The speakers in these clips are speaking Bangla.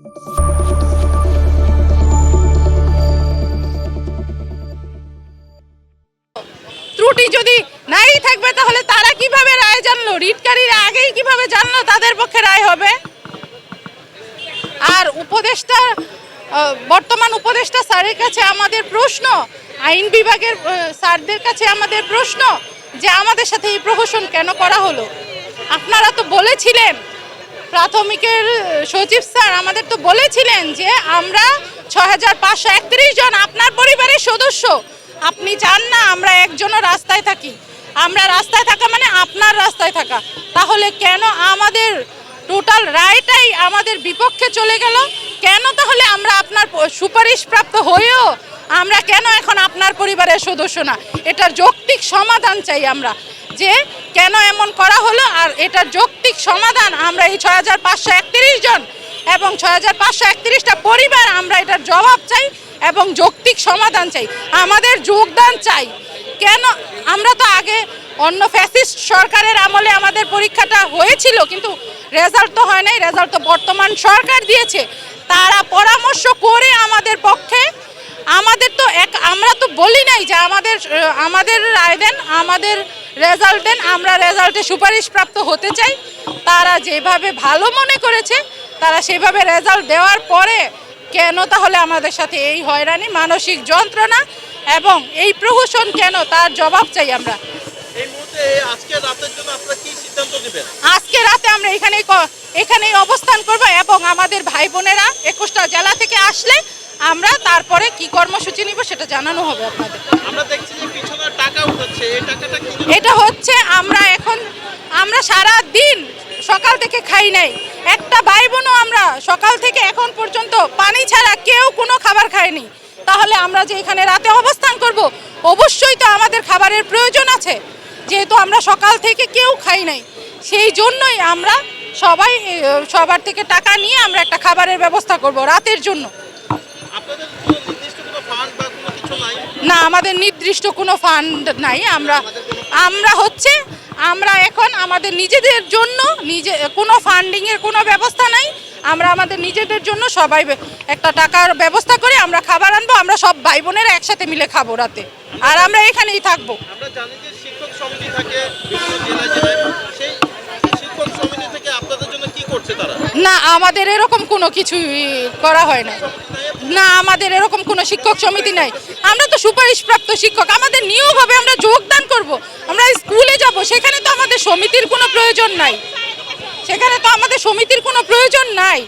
ত্রুটি যদি নাই থাকবে, তাহলে তারা কীভাবে রায় জানলো? রিটকারীরা আগেই কীভাবে জানলো তাদের পক্ষে রায় হবে? আর উপদেষ্টা বর্তমান উপদেষ্টা স্যারের কাছে আমাদের প্রশ্ন, আইন বিভাগের স্যারদের কাছে আমাদের প্রশ্ন যে আমাদের সাথে এই প্রহসন কেন করা হলো? আপনারা তো বলেছিলেন প্রাথমিকের সচিব স্যার আমাদের তো বলেছিলেন যে আমরা ছ জন আপনার পরিবারের সদস্য। আপনি চান না আমরা একজনও রাস্তায় থাকি। আমরা রাস্তায় থাকা মানে আপনার রাস্তায় থাকা। তাহলে কেন আমাদের টোটাল রায়টাই আমাদের বিপক্ষে চলে গেল? কেন তাহলে আমরা আপনার প- সুপারিশপ্রাপ্ত হয়েও আমরা কেন এখন আপনার পরিবারের সদস্য না? এটার যৌক্তিক সমাধান চাই আমরা। যে কেন এমন করা হলো আর এটার যৌক্তিক সমাধান। আমরা এই ছয় হাজার পাঁচশো একত্রিশ জন এবং ছয় হাজার পাঁচশো একত্রিশটা পরিবার আমরা এটার জবাব চাই এবং যৌক্তিক সমাধান চাই। আমাদের যোগদান চাই। কেন আমরা তো আগে অন্য ফ্যাসিস্ট সরকারের আমলে আমাদের পরীক্ষাটা হয়েছিল, কিন্তু রেজাল্ট তো হয় নাই রেজাল্ট তো বর্তমান সরকার দিয়েছে। তারা পরামর্শ করে আমাদের পক্ষে, আমাদের তো এক আমরা তো বলি নাই যে আমাদের আমাদের রায় দেন, আমাদের রেজাল্ট দেন আমরা রেজাল্টে সুপারিশপ্রাপ্ত হতে চাই। তারা যেভাবে ভালো মনে করেছে তারা সেভাবে রেজাল্ট দেওয়ার পরে কেন তাহলে আমাদের সাথে এই হয়রানি মানসিক যন্ত্রণা এবং এই প্রহসন কেন তার জবাব চাই আমরা। আজকে রাতে আমরা এখানেই এখানেই অবস্থান করব এবং আমাদের ভাই বোনেরা একুশটা জেলা থেকে আসলে আমরা তারপরে কি কর্মসূচি নিব সেটা জানানো হবে আপনাদের। আমরা দেখছি যে পিছনে টাকা উঠাচ্ছে এই টাকাটা কি এটা হচ্ছে আমরা এখন আমরা সারা দিন সকাল থেকে খাই নাই। একটা ভাই বোনও আমরা সকাল থেকে এখন পর্যন্ত পানি ছাড়া কেউ কোনো খাবার খায়নি। তাহলে আমরা যে এখানে রাতে অবস্থান করব অবশ্যই তো আমাদের খাবারের প্রয়োজন আছে। যেহেতু আমরা সকাল থেকে কেউ খাই নাই সেই জন্যই আমরা সবাই সবার থেকে টাকা নিয়ে আমরা একটা খাবারের ব্যবস্থা করব রাতের জন্য। না আমাদের নির্দিষ্ট কোনো ফান্ড নাই। আমরা আমরা হচ্ছে আমরা এখন আমাদের নিজেদের জন্য নিজে কোনো ফান্ডিংয়ের কোনো ব্যবস্থা নাই। আমরা আমাদের নিজেদের জন্য সবাই একটা টাকার ব্যবস্থা করে আমরা খাবার আনব আমরা সব ভাই বোনেরা একসাথে মিলে খাব রাতে। আর আমরা এখানেই থাকব। আমরা জানি যে শিক্ষক সমিতি থাকে বিভিন্ন জেলায় জেলায়। সেই শিক্ষক সমিতি থেকে আপনাদের জন্য কি করছে তারা? না আমাদের এরকম কোনো কিছুই করা হয় না না আমাদের এরকম কোনো শিক্ষক সমিতি নাই। আমরা তো সুপারিশপ্রাপ্ত শিক্ষক। আমাদের নিয়োগ হবে আমরা যোগদান করব। আমরা স্কুলে যাব সেখানে তো আমাদের সমিতির কোনো প্রয়োজন নাই। সেখানে তো আমাদের সমিতির কোনো প্রয়োজন নাই।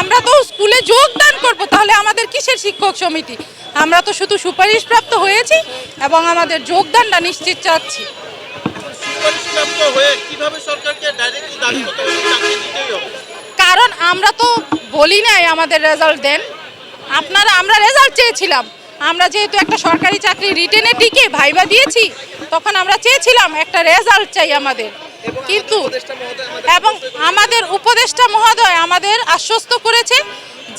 আমরা তো স্কুলে যোগদান করব তাহলে আমাদের কিসের শিক্ষক সমিতি? আমরা তো শুধু সুপারিশপ্রাপ্ত হয়েছি এবং আমাদের যোগদানটা নিশ্চিত চাচ্ছি। কারণ আমরা তো বলি নাই আমাদের রেজাল্ট দেন। আপনারা আমরা রেজাল্ট চেয়েছিলাম। আমরা যেহেতু একটা সরকারি চাকরি রিটেনে টিকে ভাইবা দিয়েছি তখন আমরা চেয়েছিলাম একটা রেজাল্ট চাই আমাদের। কিন্তু এবং আমাদের উপদেষ্টা মহোদয় আমাদের আশ্বস্ত করেছে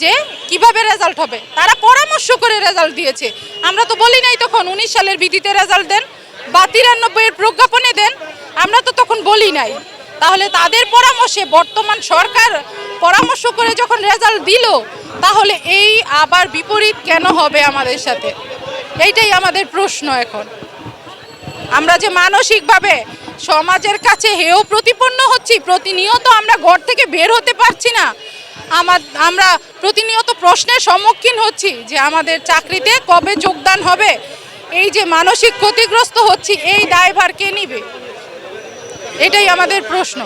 যে কীভাবে রেজাল্ট হবে। তারা পরামর্শ করে রেজাল্ট দিয়েছে। আমরা তো বলি নাই তখন উনিশ সালের বিধিতে রেজাল্ট দেন বা তিরানব্বইয়ের প্রজ্ঞাপনে দেন আমরা তো তখন বলি নাই। তাহলে তাদের পরামর্শে বর্তমান সরকার পরামর্শ করে যখন রেজাল্ট দিল তাহলে এই আবার বিপরীত কেন হবে আমাদের সাথে? এইটাই আমাদের প্রশ্ন এখন। আমরা যে মানসিকভাবে সমাজের কাছে হেয় প্রতিপন্ন হচ্ছি, প্রতিনিয়ত আমরা ঘর থেকে বের হতে পারছি না। আমার, আমরা প্রতিনিয়ত প্রশ্নের সম্মুখীন হচ্ছি যে আমাদের চাকরিতে কবে যোগদান হবে। এই যে মানসিক ক্ষতিগ্রস্ত হচ্ছি, এই দায়ভার কে নিবে? এটাই আমাদের প্রশ্ন।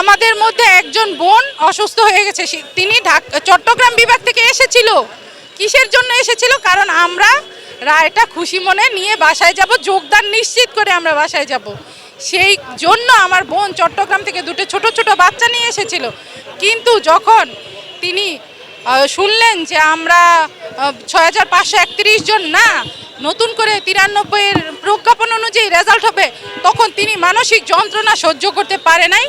আমাদের মধ্যে একজন বোন অসুস্থ হয়ে গেছে তিনি চট্টগ্রাম বিভাগ থেকে এসেছিল। কিসের জন্য এসেছিল? কারণ আমরা রায়টা খুশি মনে নিয়ে বাসায় যাব, যোগদান নিশ্চিত করে আমরা বাসায় যাব। সেই জন্য আমার বোন চট্টগ্রাম থেকে দুটো ছোট ছোট বাচ্চা নিয়ে এসেছিল। কিন্তু যখন তিনি শুনলেন যে আমরা ছয় হাজার পাঁচশো একত্রিশ জন না নতুন করে তিরানব্বইয়ের প্রজ্ঞাপন অনুযায়ী রেজাল্ট হবে তখন তিনি মানসিক যন্ত্রণা সহ্য করতে পারে নাই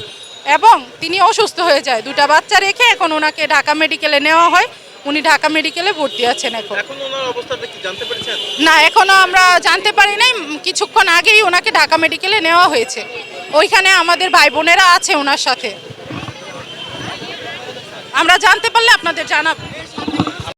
এবং তিনি অসুস্থ হয়ে যায়। দুটা বাচ্চা রেখে এখন ওনাকে ঢাকা মেডিকেলে নেওয়া হয়। উনি ঢাকা মেডিকেলে ভর্তি আছেন এখন। না এখনও আমরা জানতে পারি নাই। কিছুক্ষণ আগেই ওনাকে ঢাকা মেডিকেলে নেওয়া হয়েছে। ওইখানে আমাদের ভাই বোনেরা আছে ওনার সাথে। আমরা জানতে পারলে আপনাদের জানাব।